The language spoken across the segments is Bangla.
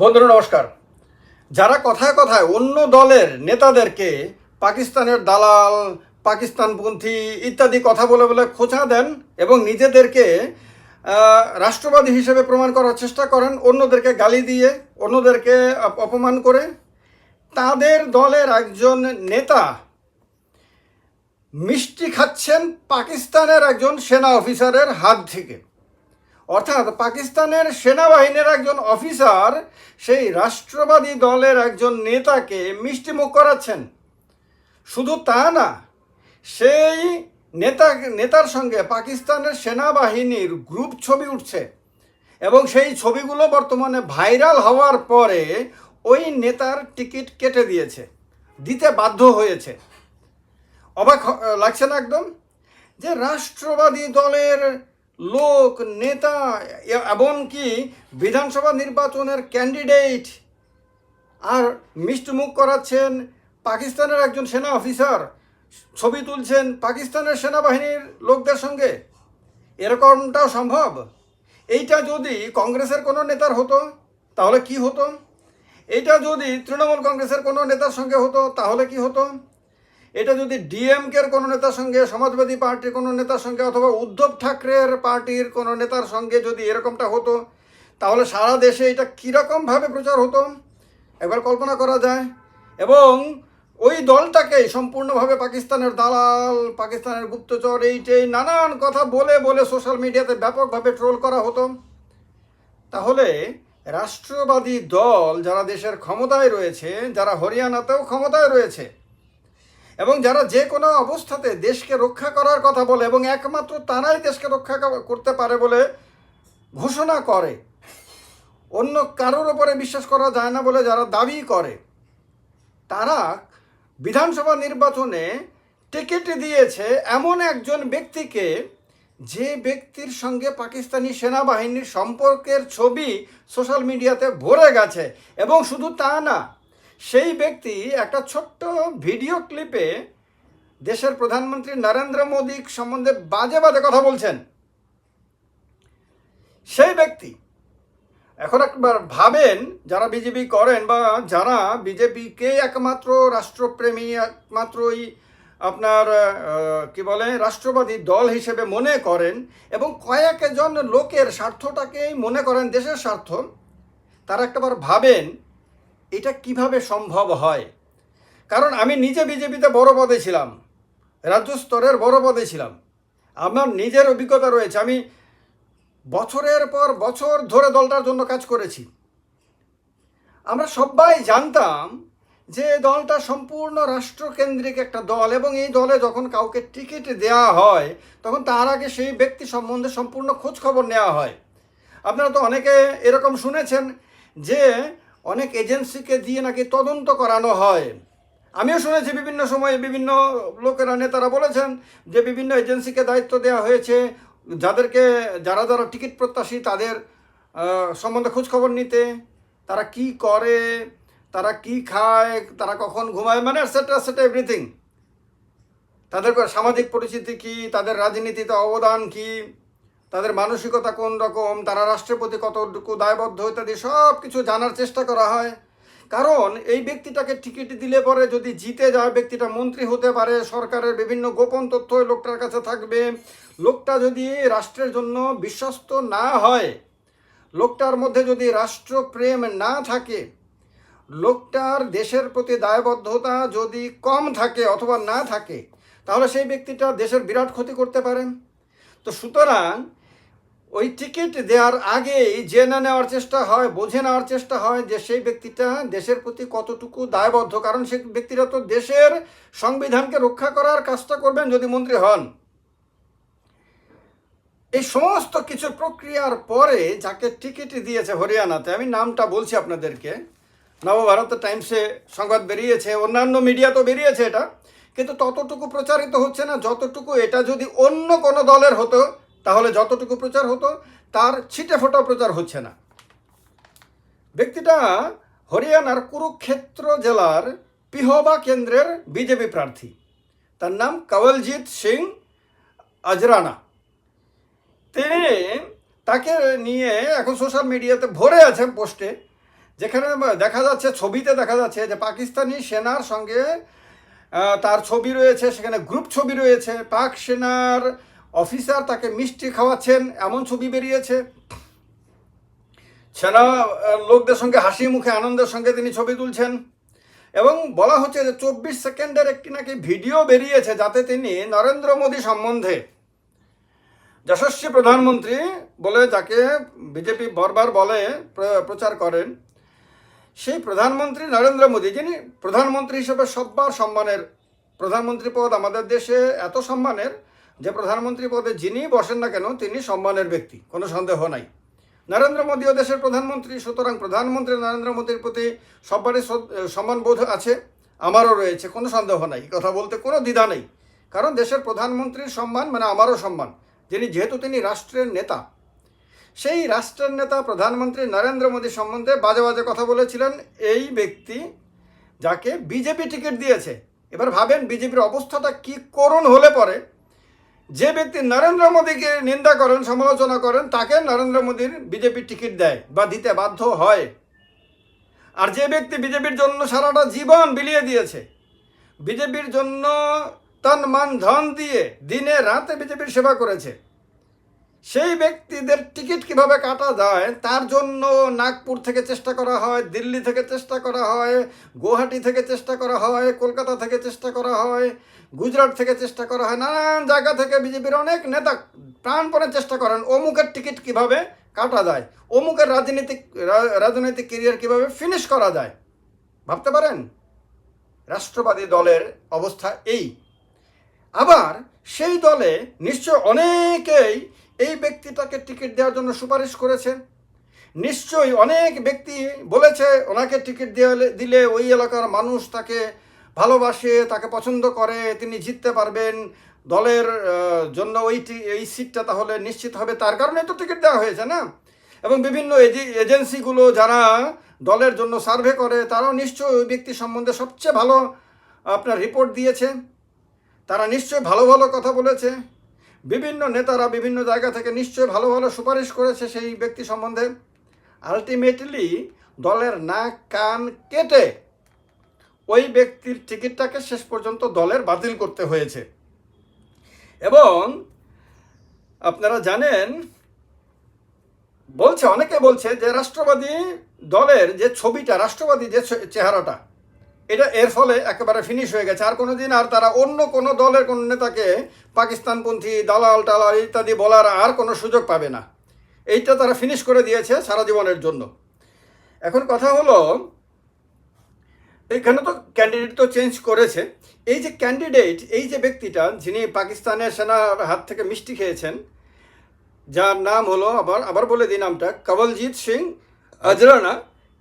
বন্ধুরা, নমস্কার। যারা কথায় কথায় অন্য দলের নেতাদেরকে পাকিস্তানের দালাল, পাকিস্তানপন্থী ইত্যাদি কথা বলে বলে খোঁচা দেন এবং নিজেদেরকে রাষ্ট্রবাদী হিসেবে প্রমাণ করার চেষ্টা করেন, অন্যদেরকে গালি দিয়ে, অন্যদেরকে অপমান করে, তাদের দলের একজন নেতা মিষ্টি খাচ্ছেন পাকিস্তানের একজন সেনা অফিসারের হাত থেকে। অর্থাৎ পাকিস্তানের সেনাবাহিনীর একজন অফিসার সেই রাষ্ট্রবাদী দলের একজন নেতাকে মিষ্টিমুখ করাচ্ছেন। শুধু তা না, সেই নেতা, নেতার সঙ্গে পাকিস্তানের সেনাবাহিনীর গ্রুপ ছবি উঠছে এবং সেই ছবিগুলো বর্তমানে ভাইরাল হওয়ার পরে ওই নেতার টিকিট কেটে দিয়েছে, দিতে বাধ্য হয়েছে। অবাক লাগছে না একদম? যে রাষ্ট্রবাদী দলের লোক, নেতা এমনকি বিধানসভা নির্বাচনের ক্যান্ডিডেট আর মিষ্টিমুখ করাচ্ছেন পাকিস্তানের একজন সেনা অফিসার ছবি তুলছেন পাকিস্তানের সেনাবাহিনীর লোকদের সঙ্গে। এরকমটাও সম্ভব? এইটা যদি কংগ্রেসের কোনো নেতার হতো, তাহলে কি হতো? এইটা যদি তৃণমূল কংগ্রেসের কোনো নেতার সঙ্গে হতো, তাহলে কি হতো? এটা যদি ডিএমকের কোনো নেতার সঙ্গে, সমাজবাদী পার্টির কোনো নেতার সঙ্গে অথবা উদ্ধব ঠাকরের পার্টির কোনো নেতার সঙ্গে যদি এরকমটা হতো, তাহলে সারা দেশে এটা কীরকমভাবে প্রচার হতো? একবার কল্পনা করা যায়। এবং ওই দলটাকেই সম্পূর্ণভাবে পাকিস্তানের দালাল, পাকিস্তানের গুপ্তচর এইটাই নানান কথা বলে বলে সোশ্যাল মিডিয়াতে ব্যাপকভাবে ট্রোল করা হতো। তাহলে রাষ্ট্রবাদী দল যারা দেশের ক্ষমতায় রয়েছে, যারা হরিয়ানাতেও ক্ষমতায় রয়েছে এবং যারা যে কোনো অবস্থাতে দেশকে রক্ষা করার কথা বলে এবং একমাত্র তারাই দেশকে রক্ষা করতে পারে বলে ঘোষণা করে, অন্য কারোর ওপরে বিশ্বাস করা যায় না বলে যারা দাবি করে, তারা বিধানসভা নির্বাচনে টিকিট দিয়েছে এমন একজন ব্যক্তিকে যে ব্যক্তির সঙ্গে পাকিস্তানি সেনাবাহিনীর সম্পর্কের ছবি সোশ্যাল মিডিয়াতে ভরে গেছে। এবং শুধু তা না সেই ব্যক্তি একটা ছোট্ট ভিডিও ক্লিপে দেশের প্রধানমন্ত্রী নরেন্দ্র মোদী সম্বন্ধে বাজে বাজে কথা বলছেন। সেই ব্যক্তি এখন একবার ভাবেন, যারা বিজেপি করেন বা যারা বিজেপিকে একমাত্র রাষ্ট্রপ্রেমী, একমাত্রই আপনার কি বলে, রাষ্ট্রবাদী দল হিসেবে মনে করেন এবং কয়েকজন লোকের স্বার্থটাকেই মনে করেন দেশের স্বার্থ, তারা একটাবার ভাবেন এটা কীভাবে সম্ভব হয়? কারণ আমি নিজে বিজেপিতে বড় পদে ছিলাম। রাজ্য স্তরের বড় পদে ছিলাম। আমার নিজের অভিজ্ঞতা রয়েছে। আমি বছরের পর বছর ধরে দলটার জন্য কাজ করেছি। আমরা সবাই জানতাম যে দলটা সম্পূর্ণ রাষ্ট্রকেন্দ্রিক একটা দল এবং এই দলে যখন কাউকে টিকিট দেওয়া হয়, তখন তার আগে সেই ব্যক্তি সম্বন্ধে সম্পূর্ণ খোঁজ খবর নেওয়া হয়। আপনারা তো অনেকে এরকম শুনেছেন যে অনেক এজেন্সিকে দিয়ে নাকি তদন্ত করানো হয়। আমিও শুনেছি বিভিন্ন সময়ে বিভিন্ন লোকেরা, নেতারা বলেছেন যে বিভিন্ন এজেন্সিকে দায়িত্ব দেওয়া হয়েছে। যাদেরকে, যারা যারা টিকিট প্রত্যাশী, তাদের সম্বন্ধে খোঁজখবর নিতে, তারা কি করে, তারা কি খায়, তারা কখন ঘুমায় মানে সেটা সেটা এভরিথিং তাদের সামাজিক পরিচিতি কি, তাদের রাজনীতিতে অবদান কি তাদের মানসিকতা কোন রকম, তারা রাষ্ট্রের প্রতি কতটুকু দায়বদ্ধ, ইত্যাদি সব কিছু জানার চেষ্টা করা হয়। কারণ এই ব্যক্তিটাকে টিকিট দিলে পরে যদি জিতে যায়, ব্যক্তিটা মন্ত্রী হতে পারে, সরকারের বিভিন্ন গোপন তথ্য লোকটার কাছে থাকবে। লোকটা যদি রাষ্ট্রের জন্য বিশ্বস্ত না হয়, লোকটার মধ্যে যদি রাষ্ট্রপ্রেম না থাকে, লোকটার দেশের প্রতি দায়বদ্ধতা যদি কম থাকে অথবা না থাকে, তাহলে সেই ব্যক্তিটা দেশের বিরাট ক্ষতি করতে পারেন তো সুতরাং ওই টিকিট দেওয়ার আগেই জেনে নেওয়ার চেষ্টা হয়, বোঝে নেওয়ার চেষ্টা হয় যে সেই ব্যক্তিটা দেশের প্রতি কতটুকু দায়বদ্ধ। কারণ সেই ব্যক্তিরা তো দেশের সংবিধানকে রক্ষা করার কাজটা করবেন যদি মন্ত্রী হন। এই সমস্ত কিছু প্রক্রিয়ার পরে যাকে টিকিট দিয়েছে হরিয়ানাতে, আমি নামটা বলছি আপনাদেরকে, নবভারত টাইমসে সংবাদ বেরিয়েছে, অন্যান্য মিডিয়া তো বেরিয়েছে এটা, কিন্তু ততটুকু প্রচারিত হচ্ছে না, যতটুকু এটা যদি অন্য কোনো দলের হতো তাহলে যতটুকু প্রচার হতো, তার ছিটে ফোটা প্রচার হচ্ছে না। ব্যক্তিটা হরিয়ানার কুরুক্ষেত্র জেলার পিহবা কেন্দ্রের বিজেপি প্রার্থী। তার নাম কমলজিৎ সিং আজরানা। তিনি তাকে নিয়ে এখন সোশ্যাল মিডিয়াতে ভরে আছে পোস্টে, যেখানে দেখা যাচ্ছে, ছবিতে দেখা যাচ্ছে যে পাকিস্তানি সেনার সঙ্গে তার ছবি রয়েছে, সেখানে গ্রুপ ছবি রয়েছে। পাক সেনার অফিসার তাকে মিষ্টি খাওয়াচ্ছেন, এমন ছবি বেরিয়েছে। সেনা লোকদের সঙ্গে হাসি মুখে, আনন্দের সঙ্গে তিনি ছবি তুলছেন। এবং বলা হচ্ছে যে চব্বিশ সেকেন্ডের একটি নাকি ভিডিও বেরিয়েছে যাতে তিনি নরেন্দ্র মোদী সম্বন্ধে। যশস্বী প্রধানমন্ত্রী বলে যাকে বিজেপি বারবার বলে, প্র- প্রচার করেন, সেই প্রধানমন্ত্রী নরেন্দ্র মোদী, যিনি প্রধানমন্ত্রী হিসেবে সব্বার সম্মানের, প্রধানমন্ত্রী পদ আমাদের দেশে এত সম্মানের যে প্রধানমন্ত্রী পদে যিনি বসেন না কেন, তিনি সম্মানের ব্যক্তি, কোনো সন্দেহ নাই। নরেন্দ্র মোদীও দেশের প্রধানমন্ত্রী, সুতরাং প্রধানমন্ত্রী নরেন্দ্র মোদীর প্রতি সবারই সম্মানবোধ আছে, আমারও রয়েছে, কোনো সন্দেহ নাই। কথা বলতে কোনো দ্বিধা নেই। কারণ দেশের প্রধানমন্ত্রীর সম্মান মানে আমারও সম্মান, যিনি যেহেতু তিনি রাষ্ট্রের নেতা। সেই রাষ্ট্রের নেতা প্রধানমন্ত্রী নরেন্দ্র মোদী সম্বন্ধে বাজে বাজে কথা বলেছিলেন এই ব্যক্তি, যাকে বিজেপি টিকিট দিয়েছে। এবার ভাবেন বিজেপির অবস্থাটা কি করুণ হলে পরে যে ব্যক্তি নরেন্দ্র মোদীকে নিন্দা করেন, সমালোচনা করেন, তাকে নরেন্দ্র মোদীর বিজেপির টিকিট দেয় বা দিতে বাধ্য হয়। আর যে ব্যক্তি বিজেপির জন্য সারাটা জীবন বিলিয়ে দিয়েছে, বিজেপির জন্য তন মান ধন দিয়ে দিনে রাতে বিজেপির সেবা করেছে সেই ব্যক্তিদের টিকিট কীভাবে কাটা যায়, তার জন্য নাগপুর থেকে চেষ্টা করা হয়, দিল্লি থেকে চেষ্টা করা হয়, গুয়াহাটি থেকে চেষ্টা করা হয়, কলকাতা থেকে চেষ্টা করা হয়, গুজরাট থেকে চেষ্টা করা হয়, নানান জায়গা থেকে বিজেপির অনেক নেতা প্রাণপণে চেষ্টা করেন অমুকের টিকিট কীভাবে কাটা যায়, অমুকের রাজনীতিক রাজনৈতিক কেরিয়ার কীভাবে ফিনিশ করা যায়। ভাবতে পারেন? রাষ্ট্রবাদী দলের অবস্থা এই। আবার সেই দলে নিশ্চয় অনেকেই এই ব্যক্তিটাকে টিকিট দেওয়ার জন্য সুপারিশ করেছে নিশ্চয়ই অনেক ব্যক্তি বলেছে, ওনাকে টিকিট দেওয়ালে, দিলে ওই এলাকার মানুষ তাকে ভালোবাসে, তাকে পছন্দ করে, তিনি জিততে পারবেন। দলের জন্য ওই এই সিটটা তাহলে নিশ্চিত হবে। তার কারণে তো টিকিট দেওয়া হয়েছে না? এবং বিভিন্ন এজে- এজেন্সিগুলো যারা দলের জন্য সার্ভে করে, তারাও নিশ্চয়ই ওই ব্যক্তি সম্বন্ধে সবচেয়ে ভালো আপনার রিপোর্ট দিয়েছে। তারা নিশ্চয়ই ভালো ভালো কথা বলেছে। বিভিন্ন নেতারা বিভিন্ন জায়গা থেকে নিশ্চয় ভালো ভালো সুপারিশ করেছে সেই ব্যক্তি সম্বন্ধে। আলটিমেটলি দলের নাক, কান কেটে ওই ব্যক্তির টিকিটটাকে শেষ পর্যন্ত দলের বাতিল করতে হয়েছে। এবং আপনারা জানেন, বলছে, অনেকে বলছে যে রাষ্ট্রবাদী দলের যে ছবিটা, রাষ্ট্রবাদী যে চেহারাটা এটা এর ফলে একেবারে ফিনিশ হয়ে গেছে। আর কোনো দিন আর তারা অন্য কোনো দলের কোনো নেতাকে পাকিস্তানপন্থী দালাল টালাল ইত্যাদি বলার আর কোনো সুযোগ পাবে না। এইটা তারা ফিনিশ করে দিয়েছে সারা জীবনের জন্য। এখন কথা হলো, এখানে তো ক্যান্ডিডেট তো চেঞ্জ করেছে। এই যে ক্যান্ডিডেট এই যে ব্যক্তিটা যিনি পাকিস্তানের সেনার হাত থেকে মিষ্টি খেয়েছেন, যার নাম হলো, আবার আবার বলে দিই নামটা কবলজিৎ সিং আজরানা।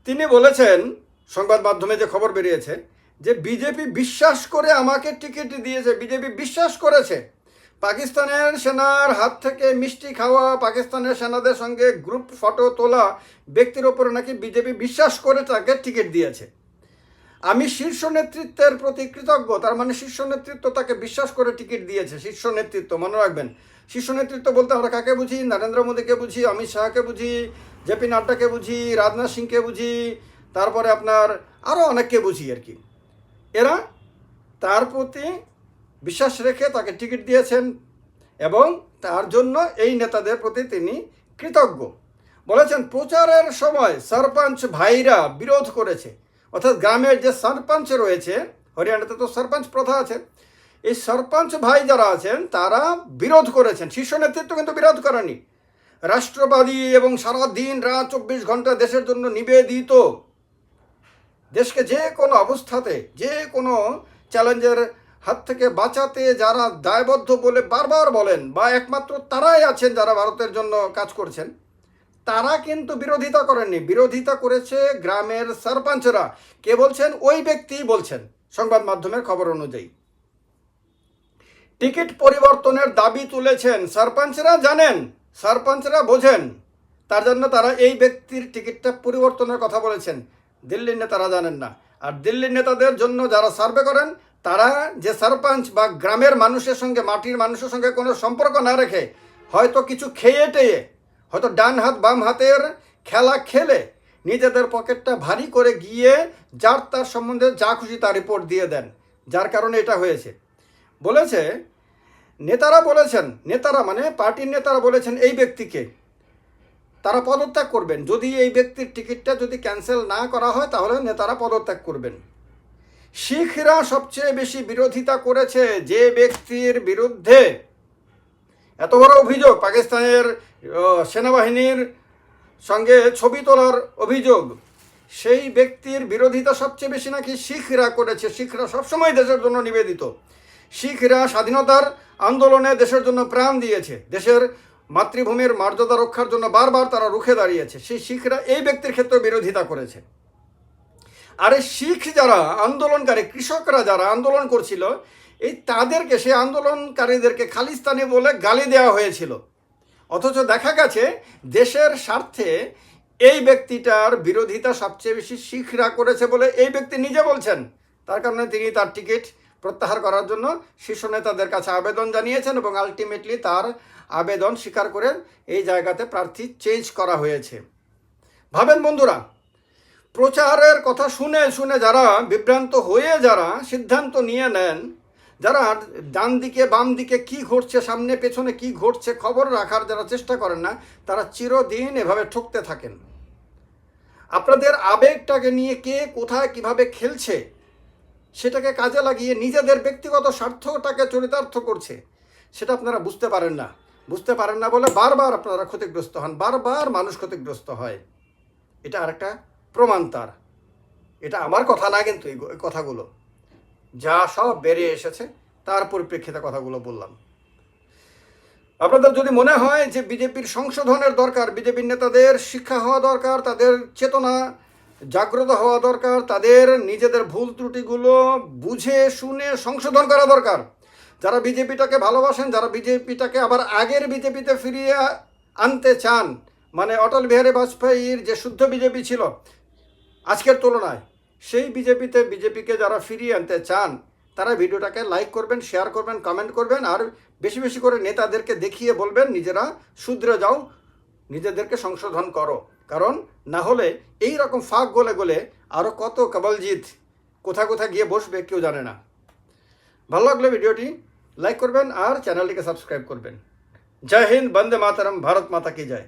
তিনি বলেছেন সংবাদ মাধ্যমে যে খবর বেরিয়েছে যে বিজেপি বিশ্বাস করে আমাকে টিকিট দিয়েছে, বিজেপি বিশ্বাস করেছে। পাকিস্তানের সেনার হাত থেকে মিষ্টি খাওয়া, পাকিস্তানের সেনাদের সঙ্গে গ্রুপ ফটো তোলা ব্যক্তির ওপরে নাকি বিজেপি বিশ্বাস করে তাকে টিকিট দিয়েছে। আমি শীর্ষ নেতৃত্বের প্রতি কৃতজ্ঞ, তার মানে শীর্ষ নেতৃত্ব তাকে বিশ্বাস করে টিকিট দিয়েছে। শীর্ষ নেতৃত্ব, মনে রাখবেন, শীর্ষ নেতৃত্ব বলতে আমরা কাকে বুঝি? নরেন্দ্র মোদীকে বুঝি, অমিত শাহকে বুঝি জেপি নাড্ডাকে বুঝি, রাজনাথ সিংকে বুঝি তারপরে আপনার আরও অনেককে বুঝি আর কি। এরা তার প্রতি বিশ্বাস রেখে তাকে টিকিট দিয়েছেন এবং তার জন্য এই নেতাদের প্রতি তিনি কৃতজ্ঞ। বলেছেন, প্রচারের সময় সরপঞ্চ ভাইরা বিরোধ করেছে। অর্থাৎ গ্রামের যে সরপঞ্চ রয়েছে, হরিয়ানাতে তো সরপঞ্চ প্রথা আছে, এই সরপঞ্চ ভাই যারা আছেন, তারা বিরোধ করেছেন। শীর্ষ নেতৃত্ব কিন্তু বিরোধ করেনি। রাষ্ট্রবাদী এবং সারা দিন রাত চব্বিশ ঘণ্টা দেশের জন্য নিবেদিত দেশকে যে কোনো অবস্থাতে, যে কোনো চ্যালেঞ্জের হাত থেকে বাঁচাতে যারা দায়বদ্ধ বলে বারবার বলেন, বা একমাত্র তারাই আছেন যারা ভারতের জন্য কাজ করছেন, তারা কিন্তু বিরোধিতা করেননি। বিরোধিতা করেছে গ্রামের সরপঞ্চরা। কে বলছেন? ওই ব্যক্তিই বলছেন সংবাদ মাধ্যমের খবর অনুযায়ী। টিকিট পরিবর্তনের দাবি তুলেছেন সরপঞ্চরা, জানেন? সরপঞ্চরা বোঝেন। তার জন্য তারা এই ব্যক্তির টিকিটটা পরিবর্তনের কথা বলেছেন। দিল্লির নেতারা জানেন না। আর দিল্লির নেতাদের জন্য যারা সার্ভে করেন, তারা যে সরপঞ্চ বা গ্রামের মানুষের সঙ্গে, মাটির মানুষের সঙ্গে কোনো সম্পর্ক না রেখে হয়তো কিছু খেয়ে টেয়ে, হয়তো ডান হাত, বাম হাতের খেলা খেলে নিজেদের পকেটটা ভারী করে গিয়ে যার তার সম্বন্ধে যা খুশি তার রিপোর্ট দিয়ে দেন। যার কারণে এটা হয়েছে। বলেছে, নেতারা বলেছেন, নেতারা মানে পার্টির নেতারা বলেছেন এই ব্যক্তিকে তারা পদত্যাগ করবেন। যদি এই ব্যক্তির টিকিটটা যদি ক্যান্সেল না করা হয়, তাহলে নেতারা পদত্যাগ করবেন। শিখরা সবচেয়ে বেশি বিরোধিতা করেছে যে ব্যক্তির বিরুদ্ধে এত বড় অভিযোগ, পাকিস্তানের সেনাবাহিনীর সঙ্গে ছবি তোলার অভিযোগ, সেই ব্যক্তির বিরোধিতা সবচেয়ে বেশি নাকি শিখরা করেছে। শিখরা সবসময় দেশের জন্য নিবেদিত। শিখরা স্বাধীনতার আন্দোলনে দেশের জন্য প্রাণ দিয়েছে। দেশের মাতৃভূমির মর্যাদা রক্ষার জন্য বারবার তারা রুখে দাঁড়িয়েছে। সেই শিখরা এই ব্যক্তির ক্ষেত্রে বিরোধিতা করেছে। আরে শিখ যারা, আন্দোলনকারী, কৃষকরা যারা আন্দোলন করছিল, এই তাদেরকে, সেই আন্দোলনকারীদেরকে খালিস্তানি বলে গালি দেওয়া হয়েছিল। অথচ দেখা গেছে দেশের স্বার্থে এই ব্যক্তিটার বিরোধিতা সবচেয়ে বেশি শিখরা করেছে বলে এই ব্যক্তি নিজে বলছেন। তার কারণে তিনি তার টিকিট প্রত্যাহার করার জন্য শীর্ষ নেতাদের কাছে আবেদন জানিয়েছেন এবং আলটিমেটলি তার আবেদন স্বীকার করে এই জায়গাতে প্রার্থী চেঞ্জ করা হয়েছে। ভাবেন বন্ধুরা, প্রচারের কথা শুনে শুনে যারা বিভ্রান্ত হয়ে যারা সিদ্ধান্ত নিয়ে নেন, যারা ডান দিকে বাম দিকে কি ঘটছে, সামনে পেছনে কি ঘটছে, খবর রাখার যারা চেষ্টা করেন না, তারা চিরদিন এভাবে ঠকতে থাকেন। আপনাদের আবেগটাকে নিয়ে কে কোথায় কীভাবে খেলছে সেটাকে কাজে লাগিয়ে নিজেদের ব্যক্তিগত স্বার্থটাকে চরিতার্থ করছে, সেটা আপনারা বুঝতে পারেন না। বুঝতে পারেন না বলে বারবার আপনারা ক্ষতিগ্রস্ত হন, বারবার মানুষ ক্ষতিগ্রস্ত হয়। এটা আরেকটা প্রমাণ তার। এটা আমার কথা না কিন্তু এই কথাগুলো। যা সব বেরিয়ে এসেছে, তার পরিপ্রেক্ষিতে কথাগুলো বললাম। আপনাদের যদি মনে হয় যে বিজেপির সংশোধনের দরকার, বিজেপির নেতাদের শিক্ষা হওয়া দরকার, তাদের চেতনা জাগ্রত হওয়া দরকার, তাদের নিজেদের ভুল ত্রুটিগুলো বুঝে, শুনে, সংশোধন করা দরকার। যারা বিজেপিটাকে ভালোবাসেন, যারা বিজেপিটাকে আবার আগের বিজেপিতে ফিরিয়ে আনতে চান মানে অটল বিহারী বাজপেয়ীর যে শুদ্ধ বিজেপি ছিল আজকের তুলনায়, সেই বিজেপিতে বিজেপিকে যারা ফিরিয়ে আনতে চান, তারা ভিডিওটাকে লাইক করবেন, শেয়ার করবেন, কমেন্ট করবেন, আর বেশি বেশি করে নেতাদেরকে দেখিয়ে বলবেন, নিজেরা শুধরে যাও, নিজেদেরকে সংশোধন করো। কারণ না হলে এই রকম ফাঁক গলে গলে আরও কত কবলজিৎ কোথা কোথা গিয়ে বসবে কেউ জানে না। ভালো লাগলে ভিডিওটি লাইক করবেন আর চ্যানেলটিকে সাবস্ক্রাইব করবেন। জয় হিন্দ, বন্দে মাতারাম, ভারত মাতা কি জয়।